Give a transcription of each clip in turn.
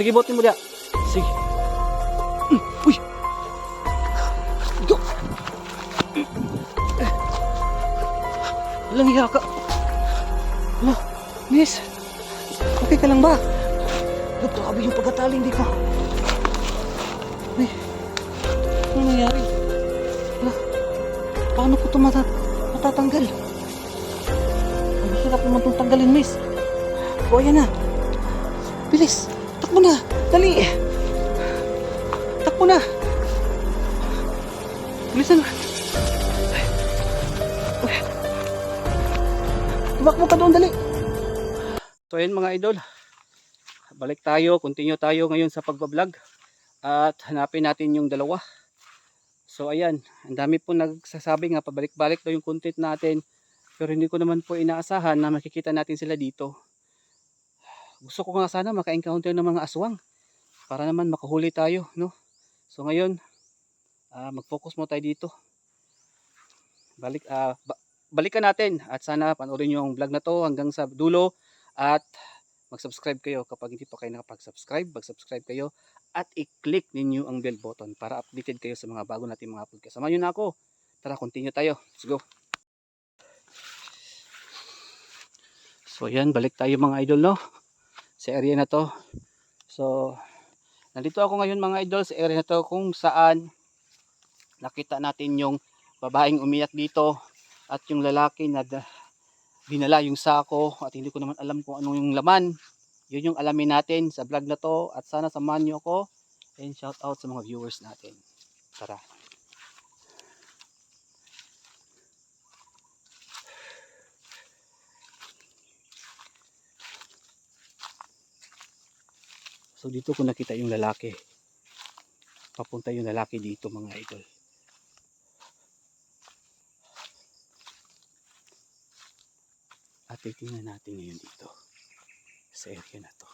Sige, buhatin mo diya. Sige. Mm, Uy! Ito. Walang ka. Ano? Miss? Okay ka lang ba? Ano, grabe yung pagkataling di ko. Uy. Ano nangyari? Ala, paano ko ito mata- matatanggal? Ang hirap naman itong tanggalin, miss. O, ayan na. Ayan mga idol. Balik tayo. Continue tayo ngayon sa pagbablog. At hanapin natin yung dalawa. So, ayan. Ang dami po nagsasabi nga pabalik-balik daw yung content natin. Pero hindi ko naman po inaasahan na makikita natin sila dito gusto ko nga sana maka-encounter ng mga aswang para naman makahuli tayo no so ngayon ah, mag-focus mo tayo dito balik ah, ba- balikan natin at sana panoorin yung vlog na to hanggang sa dulo at mag-subscribe kayo kapag hindi pa kayo nakapag-subscribe mag-subscribe kayo at i-click ninyo ang bell button para updated kayo sa mga bago nating mga upload kasama nyo na ako. Tara continue tayo. Let's go. So yan balik tayo mga idol no? Sa area na to. So, nandito ako ngayon mga idol sa area na to kung saan nakita natin yung babaeng umiyak dito at yung lalaki na dinala yung sako at hindi ko naman alam kung ano yung laman. Yun yung alamin natin sa vlog na to at sana samahan nyo ako and shout out sa mga viewers natin. Tara. So dito ko nakita yung lalaki. Papunta yung lalaki dito mga idol. At titingnan natin ngayon dito sa area na to.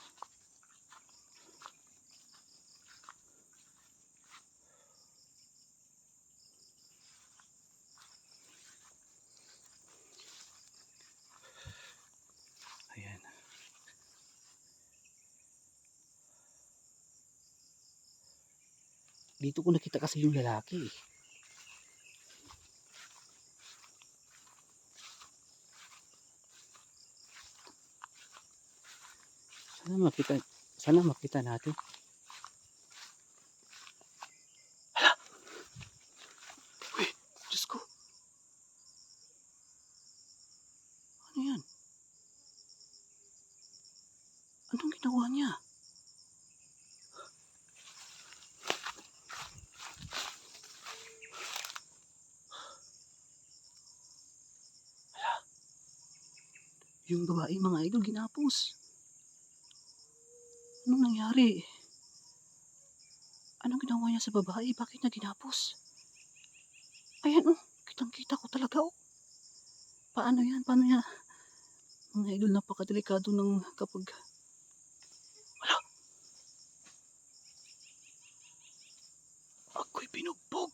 Ayan. Dito ko nakita kasi yung lalaki. eh. Sana makita, sana makita natin. Hala! Uy, Diyos ko. Ano yan? Anong ginawa niya? Yung babae mga idol ginapos. Anong nangyari? Anong ginawa niya sa babae? Bakit niya ginapos? Ayan oh, kitang kita ko talaga oh. Paano yan? Paano niya? Mga idol, napakadelikado ng kapag... Wala! Ako'y binugbog!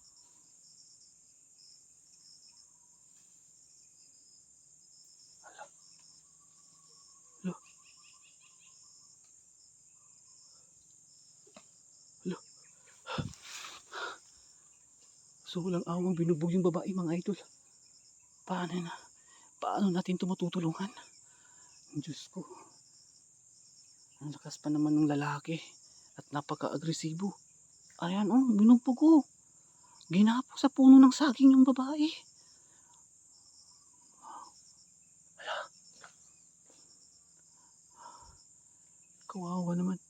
So walang awang binubog yung babae mga idol. Paano na? Paano natin ito matutulungan? Diyos ko. Ang lakas pa naman ng lalaki. At napaka-agresibo. Ayan oh, binugbog ko. Ginapo sa puno ng saging yung babae. Kawawa naman.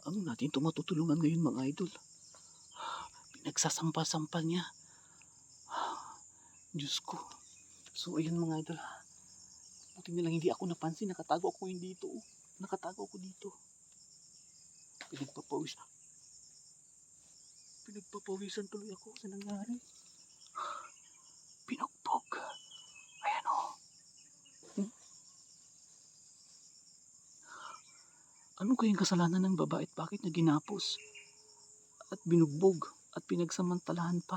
Paano natin ito matutulungan ngayon mga idol? Pinagsasampal-sampal niya. Diyos ko. So ayun mga idol. Buti na lang hindi ako napansin. Nakatago ako yun dito. Nakatago ako dito. Pinagpapawis. Pinagpapawisan tuloy ako sa nangyari. Pinugbog. Ayan o. Hmm? Ano kayang kasalanan ng babae at bakit na ginapos? At binugbog at pinagsamantalahan pa.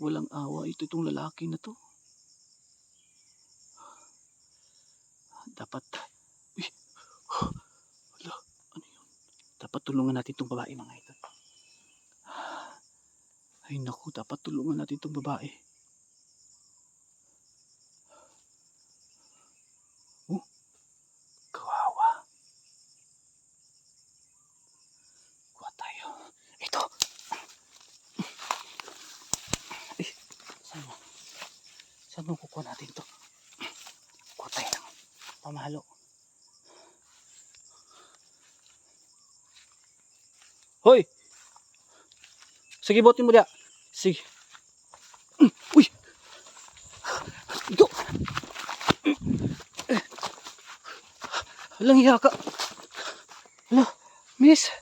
Walang awa ito itong lalaki na to. Dapat, uy, hala, ano yun? Dapat tulungan natin itong babae mga idol. Ay naku, dapat tulungan natin itong babae. Oh, kawawa. Kuha tayo. Ito. Ay, saan mo? Saan mo kukuha natin ito? Kuha tayo ng pamahalo. Hoy! Sige, botin mo diya. Sige. Uy! Ito! Walang hiya ka. Hala, miss.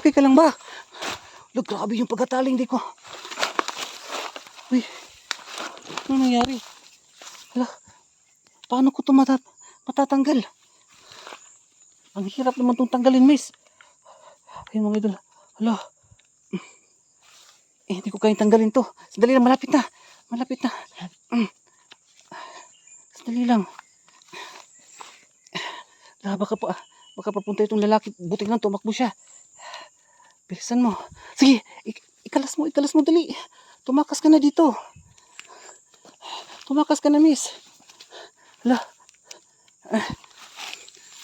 Okay ka lang ba? Hala, grabe yung pagkataling di ko. Uy, ano nangyari? Hala, paano ko ito matat matatanggal? Ang hirap naman itong tanggalin, miss. Ayun mga idol. Hala. Eh, hindi ko kayang tanggalin to. Sandali lang, malapit na. Malapit na. Mm. Sandali lang. Ah, baka pa, baka papunta itong lalaki. Buti lang, tumakbo siya. Bilisan mo. Sige, ik- ikalas mo, ikalas mo, dali. Tumakas ka na dito. Tumakas ka na, miss. Hala. Ah.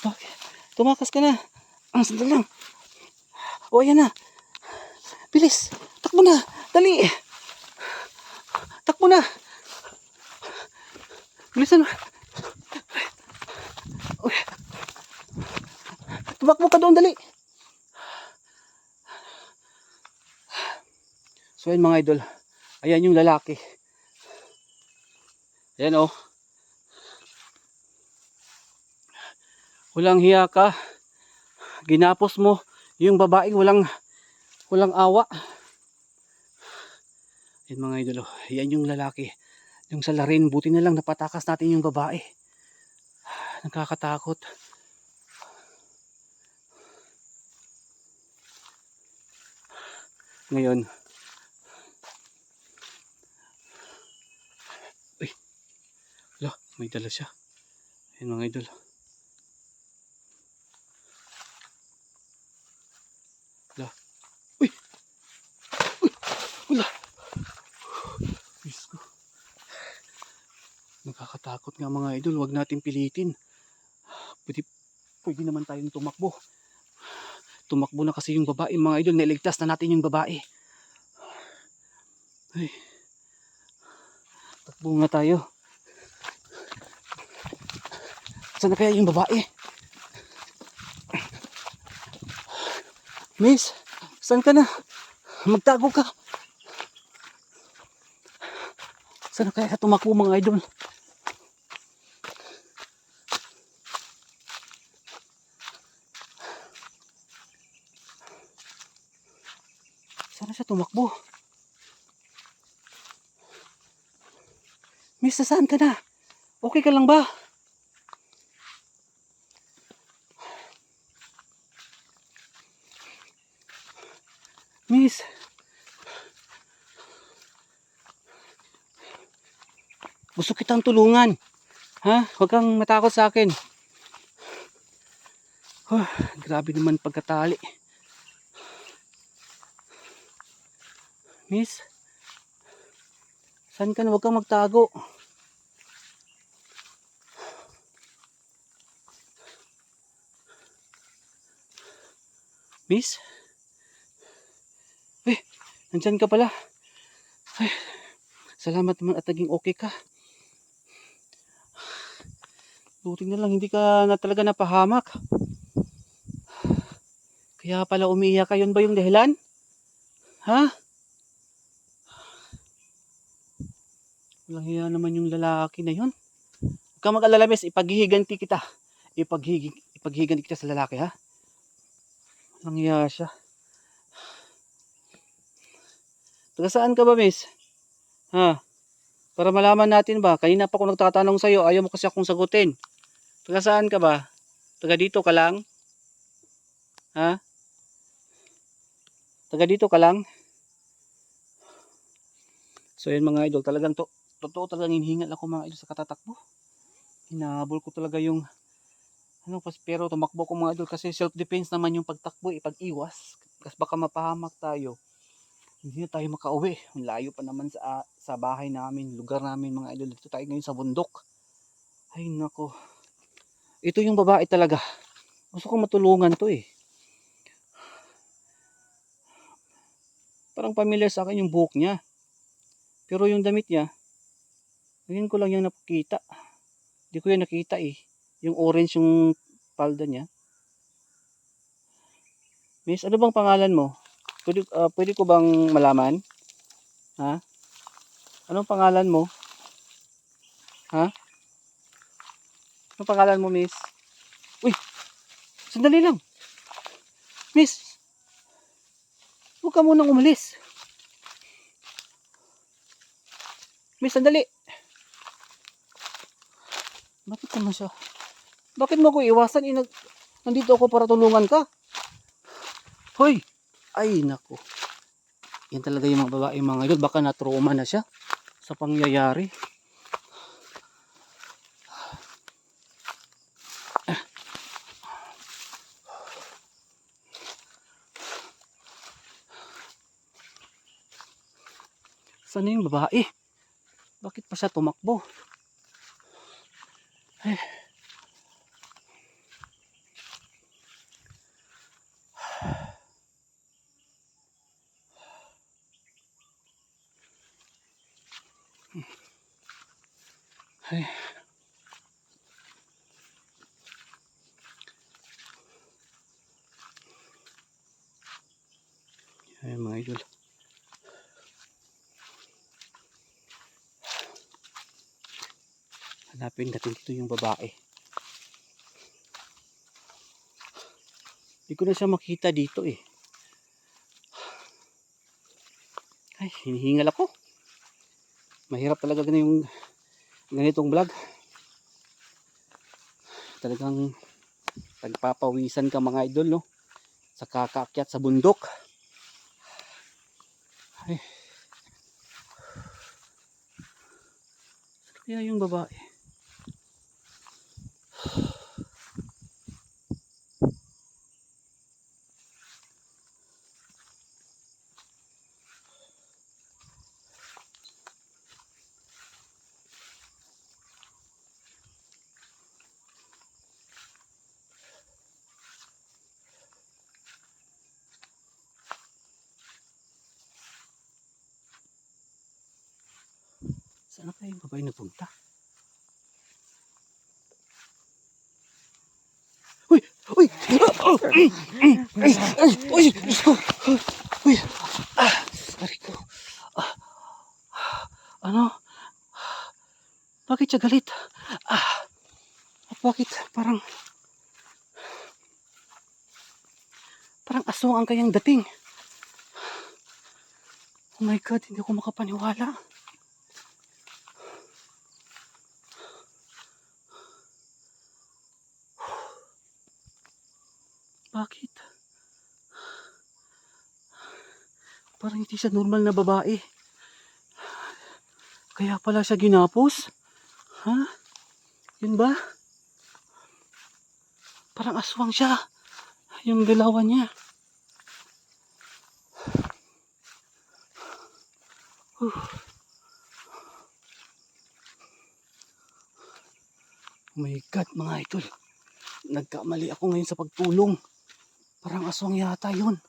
Okay. Tumakas ka na. Ang sandali lang. O, ayan na. Bilis. Takbo na. Dali. Takbo na. Bilisan mo. Tumakbo ka doon, dali. So yan mga idol. Ayan yung lalaki. Ayan oh. Walang hiya ka. Ginapos mo yung babae walang walang awa. Yan mga idol. oh. Yan yung lalaki. Yung salarin. Buti na lang napatakas natin yung babae. Nakakatakot. Ngayon. Uy. Wala, may dala siya. Yan mga idol. Wala. Uy! Uy! Wala! Diyos ko. Nakakatakot nga mga idol. Huwag natin pilitin. Pwede, pwede naman tayong tumakbo. Tumakbo na kasi yung babae mga idol. Nailigtas na natin yung babae. Ay. Takbo nga tayo. Saan na kaya yung babae? Miss, saan ka na? Magtago ka. Saan na kaya tumakbo mga idol? Saan na siya tumakbo? Miss, saan ka na? Okay ka lang ba? Miss. Gusto kitang tulungan. Ha? Huwag kang matakot sa akin. Huh, grabe naman pagkatali. Miss. Saan ka na? Huwag kang magtago. Miss? Nandyan ka pala. Ay, salamat naman at naging okay ka. Buti na lang hindi ka na talaga napahamak. Kaya pala umiiyak ka. Yun ba yung dahilan? Ha? Walang hiya naman yung lalaki na yun. Huwag kang mag-alala, miss. Ipaghihiganti kita. Ipaghigi, ipaghihiganti kita sa lalaki, ha? Walang hiya siya. Taga saan ka ba, miss? Ha? Para malaman natin ba? Kanina pa ako nagtatanong sa'yo. Ayaw mo kasi akong sagutin. Taga saan ka ba? Taga dito ka lang? Ha? Taga dito ka lang? So yun mga idol, talagang to, totoo talagang hinihingal ako mga idol sa katatakbo. Hinahabol ko talaga yung ano pas pero tumakbo ko mga idol kasi self defense naman yung pagtakbo eh, pag-iwas. Kasi baka mapahamak tayo. Hindi na tayo makauwi. Layo pa naman sa sa bahay namin, lugar namin mga idol. Dito tayo ngayon sa bundok. Ay nako. Ito yung babae talaga. Gusto ko matulungan to eh. Parang familiar sa akin yung buhok niya. Pero yung damit niya, ngayon ko lang yung nakita. Hindi ko yan nakita eh. Yung orange yung palda niya. Miss, ano bang pangalan mo? Pwede, ah, pwede ko bang malaman? Ha? Anong pangalan mo? Ha? Anong pangalan mo, miss? Uy! Sandali lang. Miss! Huwag ka munang umalis. Miss, sandali. Bakit naman siya? Bakit mo ako iwasan? Inag... Nandito ako para tulungan ka. Hoy! Ay, nako. Yan talaga yung mga babae mga idol. Baka na-trauma na siya sa pangyayari. Saan yung babae? Bakit pa siya tumakbo? Ay. Ay. Ay mga idol. Hanapin natin dito yung babae. Hindi ko na siya makita dito eh. Ay, hinihingal ako. Mahirap talaga ganun yung ganitong vlog. Talagang pagpapawisan ka mga idol no. Sa kakaakyat sa bundok. Ay. Kaya yung babae? Saan na yung babae nagpunta? Uy! Uy! Oh! Uy! Uy! Ko! Ah! Ano? Bakit siya galit? Ah! At bakit parang parang aswang ang kanyang dating? Oh my God! Hindi ko makapaniwala. Bakit? Parang hindi siya normal na babae. Kaya pala siya ginapos? Ha? Yun ba? Parang aswang siya. Yung galawan niya. Whew. Oh my God, mga idol. Nagkamali ako ngayon sa pagtulong. Parang aswang yata yun.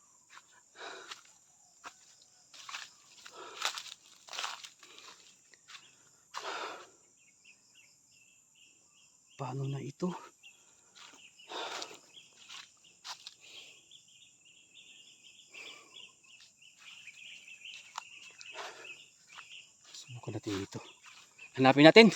Paano na ito? Subukan natin dito. Hanapin natin.